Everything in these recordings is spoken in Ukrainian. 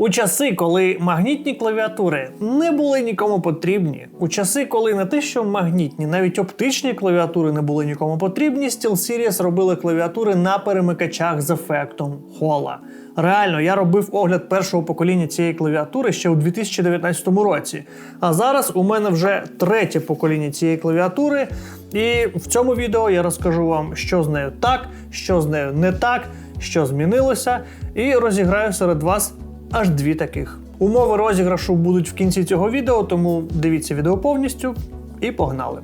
У часи, коли магнітні клавіатури не були нікому потрібні, у часи, коли не те, що магнітні, навіть оптичні клавіатури не були нікому потрібні, SteelSeries робили клавіатури на перемикачах з ефектом хола. Реально, я робив огляд першого покоління цієї клавіатури ще у 2019 році. А зараз у мене вже третє покоління цієї клавіатури. І в цьому відео я розкажу вам, що з нею так, що з нею не так, що змінилося, і розіграю серед вас аж дві таких. Умови розіграшу будуть в кінці цього відео, тому дивіться відео повністю і погнали.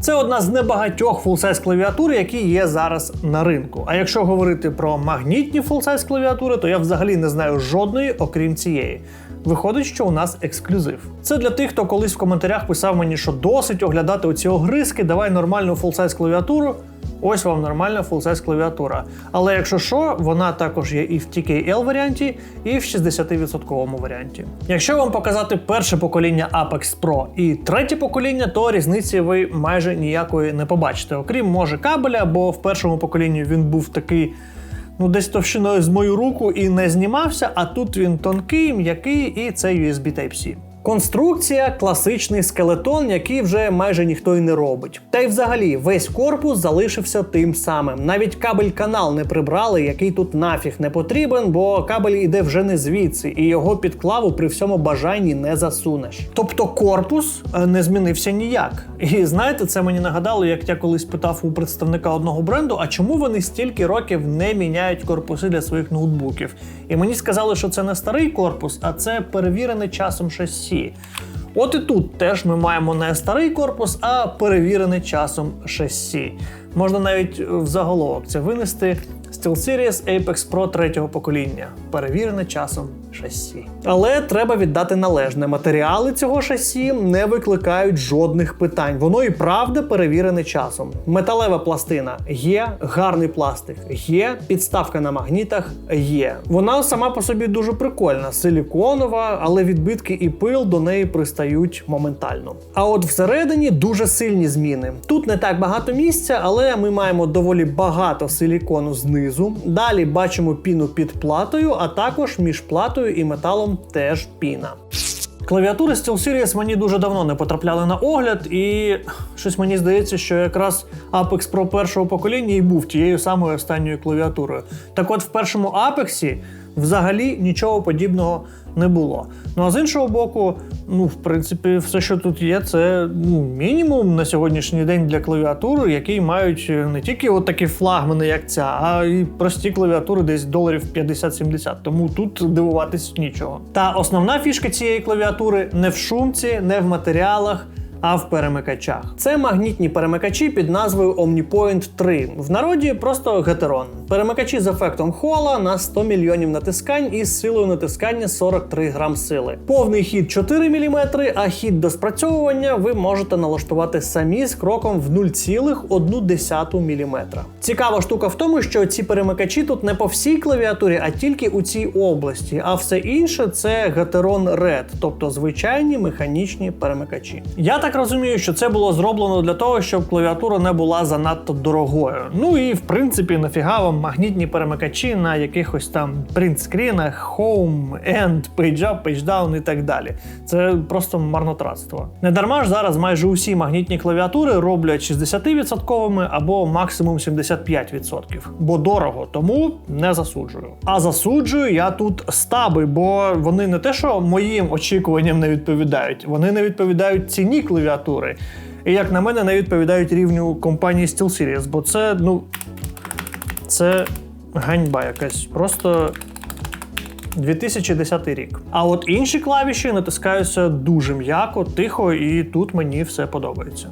Це одна з небагатьох full-size клавіатур, які є зараз на ринку. А якщо говорити про магнітні full-size клавіатури, то я взагалі не знаю жодної, окрім цієї. Виходить, що у нас ексклюзив. Це для тих, хто колись в коментарях писав мені, що досить оглядати оці огризки, давай нормальну full-size клавіатуру. Ось вам нормальна full-size клавіатура. Але якщо що, вона також є і в TKL варіанті, і в 60% варіанті. Якщо вам показати перше покоління Apex Pro і третє покоління, то різниці ви майже ніякої не побачите. Окрім може кабеля, бо в першому поколінні він був такий. Ну, десь товщиною з мою руку і не знімався, а тут він тонкий, м'який і це USB Type-C. Конструкція класичний скелетон, який вже майже ніхто й не робить. Та й взагалі весь корпус залишився тим самим. Навіть кабель канал не прибрали, який тут нафіг не потрібен, бо кабель іде вже не звідси, і його під клаву при всьому бажанні не засунеш. Тобто корпус е, не змінився ніяк. І знаєте, це мені нагадало, як я колись питав у представника одного бренду, а чому вони стільки років не міняють корпуси для своїх ноутбуків? І мені сказали, що це не старий корпус, а це перевірений часом шасі. От і тут теж ми маємо не старий корпус, а перевірений часом шасі. Можна навіть в заголовок це винести SteelSeries Apex Pro третього покоління, перевірене часом шасі. Але треба віддати належне. Матеріали цього шасі не викликають жодних питань. Воно і правда перевірене часом. Металева пластина є, гарний пластик є, підставка на магнітах є. Вона сама по собі дуже прикольна, силіконова, але відбитки і пил до неї пристають моментально. А от всередині дуже сильні зміни. Тут не так багато місця, але ми маємо доволі багато силікону знизу. Далі бачимо піну під платою, а також між платою і металом теж піна. Клавіатури SteelSeries мені дуже давно не потрапляли на огляд, і щось мені здається, що якраз Apex Pro першого покоління і був тією самою останньою клавіатурою. Так от в першому Apex взагалі нічого подібного не було. Ну а з іншого боку, ну в принципі, все, що тут є, це ну, мінімум на сьогоднішній день для клавіатури, які мають не тільки от такі флагмани, як ця, а й прості клавіатури десь доларів 50-70. Тому тут дивуватись нічого. Та основна фішка цієї клавіатури не в шумці, не в матеріалах а в перемикачах. Це магнітні перемикачі під назвою OmniPoint 3. В народі просто гетерон. Перемикачі з ефектом хола на 100 мільйонів натискань і з силою натискання 43 грам сили. Повний хід 4 мм, а хід до спрацьовування ви можете налаштувати самі з кроком в 0,1 мм. Цікава штука в тому, що ці перемикачі тут не по всій клавіатурі, а тільки у цій області. А все інше це гетерон Red, тобто звичайні механічні перемикачі. Я так розумію, що це було зроблено для того, щоб клавіатура не була занадто дорогою. Ну і в принципі, нафіга вам магнітні перемикачі на якихось там принтскрінах, Home, End, Page Up, Page Down і так далі. Це просто марнотратство. Недарма ж зараз майже усі магнітні клавіатури роблять 60% або максимум 75%. Бо дорого, тому не засуджую. А засуджую я тут стаби, бо вони не те, що моїм очікуванням не відповідають, вони не відповідають ціні клавіатури. І як на мене, не відповідають рівню компанії SteelSeries, бо це, ну. Це ганьба якась. Просто 2010 рік. А от інші клавіші натискаються дуже м'яко, тихо, і тут мені все подобається.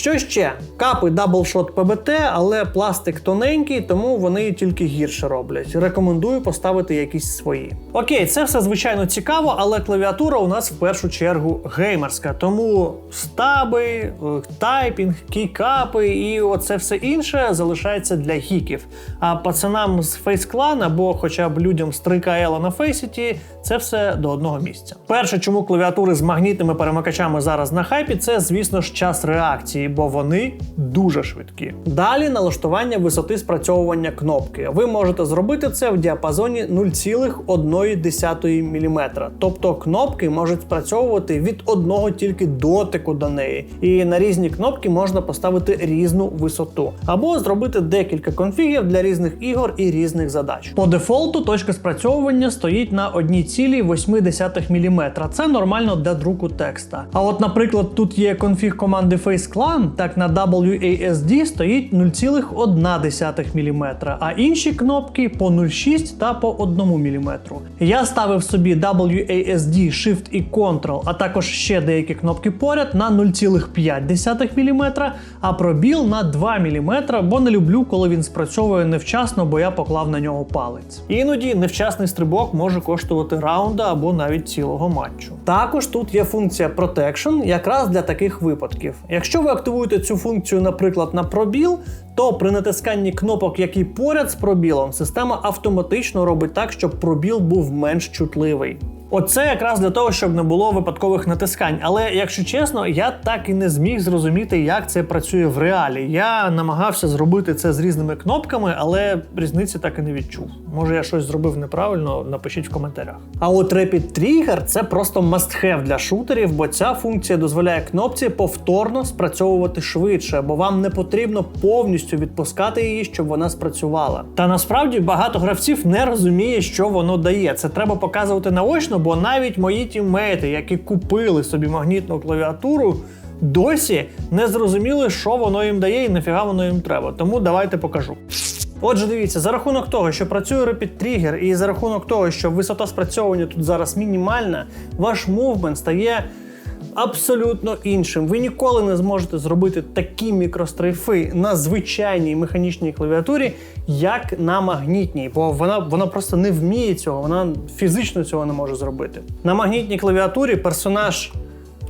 Що ще? Капи даблшот ПБТ, але пластик тоненький, тому вони тільки гірше роблять. Рекомендую поставити якісь свої. Окей, це все звичайно цікаво, але клавіатура у нас в першу чергу геймерська. Тому стаби, е, тайпінг, кійкапи і оце все інше залишається для гіків. А пацанам з Face Clan або хоча б людям з 3KL на Faceit це все до одного місця. Перше, чому клавіатури з магнітними перемикачами зараз на хайпі, це, звісно ж, час реакції, бо вони дуже швидкі. Далі налаштування висоти спрацьовування кнопки. Ви можете зробити це в діапазоні 0,1 мм. Тобто кнопки можуть спрацьовувати від одного тільки дотику до неї. І на різні кнопки можна поставити різну висоту. Або зробити декілька конфігів для різних ігор і різних задач. По дефолту точка спрацьовування стоїть на 1,8 мм. Це нормально для друку текста. А от, наприклад, тут є конфіг команди FaceClan, так на WASD стоїть 0,1 мм, а інші кнопки по 0,6 та по 1 мм. Я ставив собі WASD, Shift і Ctrl, а також ще деякі кнопки поряд на 0,5 мм, а пробіл на 2 мм, бо не люблю, коли він спрацьовує невчасно, бо я поклав на нього палець. Іноді невчасний стрибок може коштувати раунда або навіть цілого матчу. Також тут є функція Protection якраз для таких випадків. Якщо ви активуєте цю функцію, наприклад, на пробіл, то при натисканні кнопок, які поряд з пробілом, система автоматично робить так, щоб пробіл був менш чутливий. Оце якраз для того, щоб не було випадкових натискань. Але якщо чесно, я так і не зміг зрозуміти, як це працює в реалі. Я намагався зробити це з різними кнопками, але різниці так і не відчув. Може, я щось зробив неправильно, напишіть в коментарях. А от Rapid Trigger це просто must-have для шутерів, бо ця функція дозволяє кнопці повторно спрацьовувати швидше, бо вам не потрібно повністю відпускати її, щоб вона спрацювала. Та насправді багато гравців не розуміє, що воно дає. Це треба показувати наочно, бо навіть мої тіммейти, які купили собі магнітну клавіатуру, досі не зрозуміли, що воно їм дає і нафіга воно їм треба. Тому давайте покажу. Отже, дивіться, за рахунок того, що працює Rapid Trigger, і за рахунок того, що висота спрацьовування тут зараз мінімальна, ваш мувмент стає абсолютно іншим. Ви ніколи не зможете зробити такі мікрострейфи на звичайній механічній клавіатурі, як на магнітній, бо вона, вона просто не вміє цього, вона фізично цього не може зробити. На магнітній клавіатурі персонаж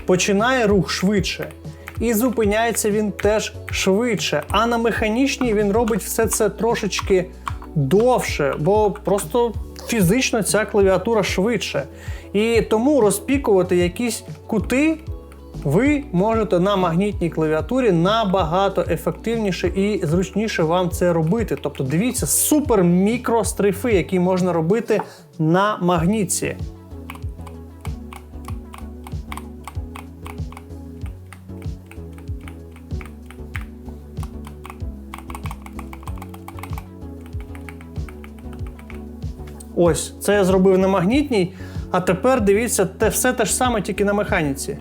починає рух швидше. І зупиняється він теж швидше. А на механічній він робить все це трошечки довше, бо просто фізично ця клавіатура швидше. І тому розпікувати якісь кути ви можете на магнітній клавіатурі набагато ефективніше і зручніше вам це робити. Тобто, дивіться, супер мікрострифи, які можна робити на магніці. Ось, це я зробив на магнітній, а тепер дивіться, те все те ж саме, тільки на механіці.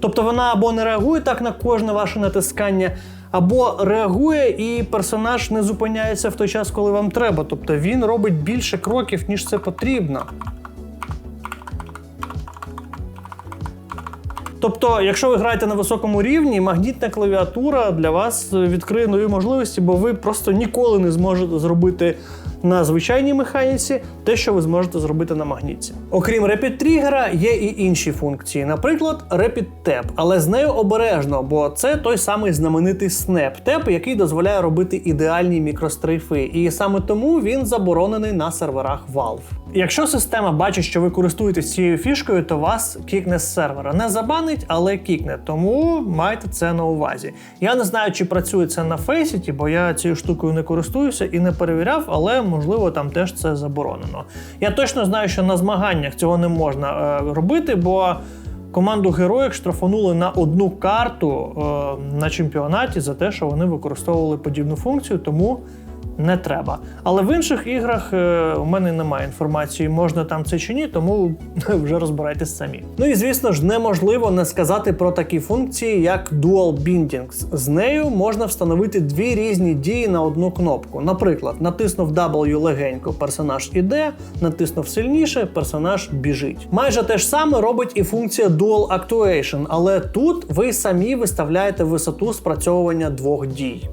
Тобто вона або не реагує так на кожне ваше натискання, або реагує і персонаж не зупиняється в той час, коли вам треба. Тобто він робить більше кроків, ніж це потрібно. Тобто, якщо ви граєте на високому рівні, магнітна клавіатура для вас відкриє нові можливості, бо ви просто ніколи не зможете зробити на звичайній механіці те, що ви зможете зробити на магніті. Окрім Rapid Trigger, є і інші функції, наприклад, Rapid Tap, але з нею обережно, бо це той самий знаменитий Snap Tap, який дозволяє робити ідеальні мікрострейфи, і саме тому він заборонений на серверах Valve. Якщо система бачить, що ви користуєтесь цією фішкою, то вас кікне з сервера. Не забанить, але кікне. Тому майте це на увазі. Я не знаю, чи працює це на Faceit, бо я цією штукою не користуюся і не перевіряв, але можливо там теж це заборонено. Я точно знаю, що на змаганнях цього не можна е, робити, бо. Команду героїв штрафанули на одну карту е, на чемпіонаті за те, що вони використовували подібну функцію, тому не треба. Але в інших іграх е, у мене немає інформації, можна там це чи ні, тому вже розбирайтесь самі. Ну і звісно ж, неможливо не сказати про такі функції, як Dual Bindings. З нею можна встановити дві різні дії на одну кнопку. Наприклад, натиснув W легенько, персонаж іде, натиснув сильніше, персонаж біжить. Майже те ж саме робить і функція Dual Actuation, але тут ви самі виставляєте висоту спрацьовування двох дій.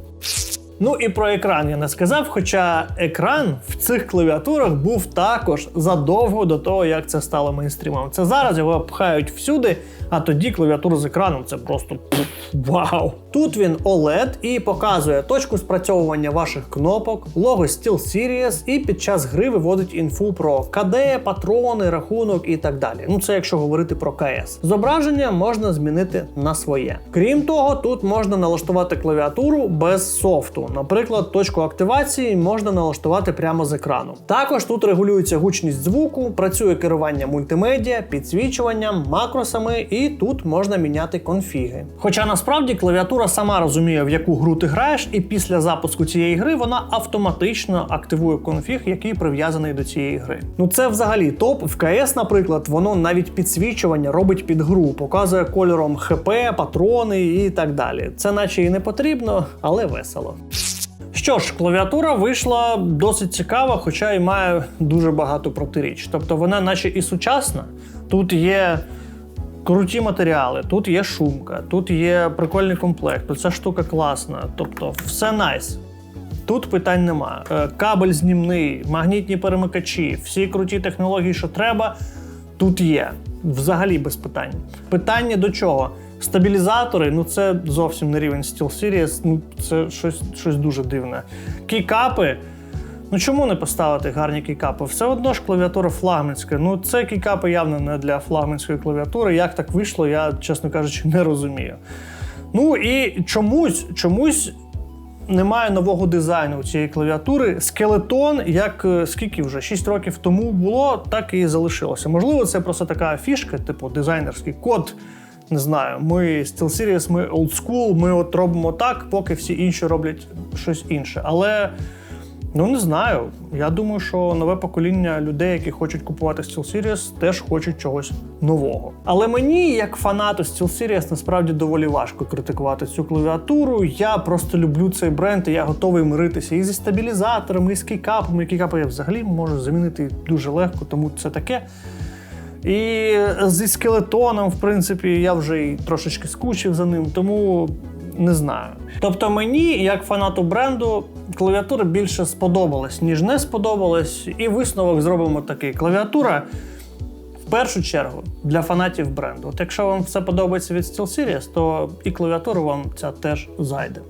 Ну і про екран я не сказав, хоча екран в цих клавіатурах був також задовго до того, як це стало мейнстрімом. Це зараз його пхають всюди, а тоді клавіатура з екраном це просто пф, вау. Тут він OLED і показує точку спрацьовування ваших кнопок, лого SteelSeries і під час гри виводить інфу про КД, патрони, рахунок і так далі. Ну це якщо говорити про КС. Зображення можна змінити на своє. Крім того, тут можна налаштувати клавіатуру без софту. Наприклад, точку активації можна налаштувати прямо з екрану. Також тут регулюється гучність звуку, працює керування мультимедіа, підсвічуванням, макросами, і тут можна міняти конфіги. Хоча насправді клавіатура сама розуміє, в яку гру ти граєш, і після запуску цієї гри вона автоматично активує конфіг, який прив'язаний до цієї гри. Ну це взагалі топ. В КС, наприклад, воно навіть підсвічування робить під гру, показує кольором ХП, патрони і так далі. Це наче і не потрібно, але весело. Що ж, клавіатура вийшла досить цікава, хоча і має дуже багато протиріч. Тобто вона, наче і сучасна. Тут є круті матеріали, тут є шумка, тут є прикольний комплект, тут ця штука класна. Тобто, все найс. Тут питань нема. Е, Кабель знімний, магнітні перемикачі, всі круті технології, що треба, тут є. Взагалі без питань. Питання до чого? Стабілізатори, ну це зовсім не рівень SteelSeries, ну це щось, щось дуже дивне. Кійкапи. Ну чому не поставити гарні кійкапи? Все одно ж клавіатура флагманська. Ну це кійкапи явно не для флагманської клавіатури. Як так вийшло, я, чесно кажучи, не розумію. Ну і чомусь, чомусь немає нового дизайну у цієї клавіатури. Скелетон, як е, скільки вже 6 років тому було, так і залишилося. Можливо, це просто така фішка, типу дизайнерський код. Не знаю, ми SteelSeries, ми old school, ми от робимо так, поки всі інші роблять щось інше. Але ну не знаю. Я думаю, що нове покоління людей, які хочуть купувати SteelSeries, теж хочуть чогось нового. Але мені, як фанату SteelSeries, насправді доволі важко критикувати цю клавіатуру. Я просто люблю цей бренд, і я готовий миритися і зі стабілізаторами, і з кейкапами. Кейкапи я взагалі можу замінити дуже легко, тому це таке. І зі скелетоном, в принципі, я вже і трошечки скучив за ним, тому не знаю. Тобто мені, як фанату бренду, клавіатура більше сподобалась, ніж не сподобалась. І висновок зробимо такий: клавіатура. В першу чергу для фанатів бренду. От якщо вам все подобається від SteelSeries, то і клавіатура вам ця теж зайде.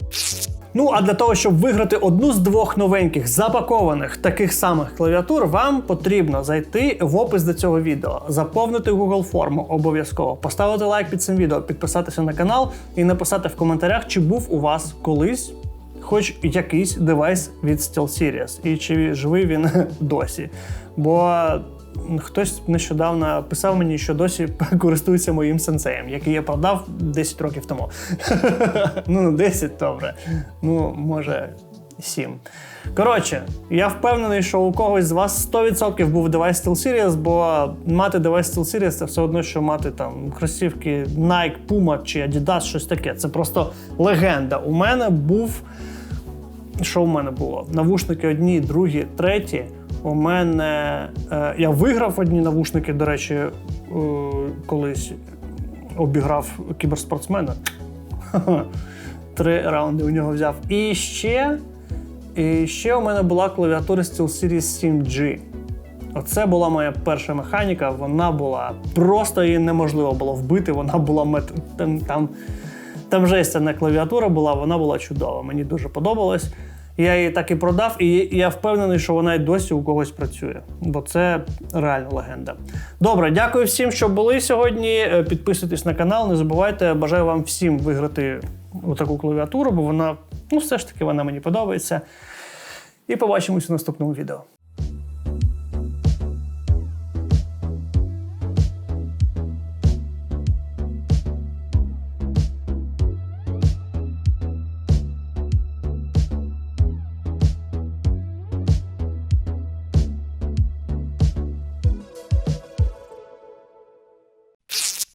Ну а для того, щоб виграти одну з двох новеньких запакованих таких самих клавіатур, вам потрібно зайти в опис до цього відео, заповнити Google форму обов'язково, поставити лайк під цим відео, підписатися на канал і написати в коментарях, чи був у вас колись хоч якийсь девайс від SteelSeries і чи живий він досі. Бо хтось нещодавно писав мені, що досі користується моїм сенсеєм, який я продав 10 років тому. ну, 10, добре. Ну, може, 7. Коротше, я впевнений, що у когось з вас 100% був девайс SteelSeries, бо мати девайс SteelSeries це все одно, що мати там кросівки Nike, Puma чи Adidas, щось таке. Це просто легенда. У мене був. Що в мене було? Навушники одні, другі, треті. У мене е, я виграв одні навушники, до речі, е, колись обіграв кіберспортсмена. Три раунди у нього взяв. І ще, і ще у мене була клавіатура SteelSeries 7G. Оце була моя перша механіка. Вона була просто її неможливо було вбити. Вона була мет... там, там, там жестяна клавіатура була, вона була чудова. Мені дуже подобалось. Я її так і продав, і я впевнений, що вона й досі у когось працює, бо це реально легенда. Добре, дякую всім, що були сьогодні. Е, Підписуйтесь на канал, не забувайте. Бажаю вам всім виграти таку клавіатуру, бо вона, ну, все ж таки, вона мені подобається. І побачимось у наступному відео.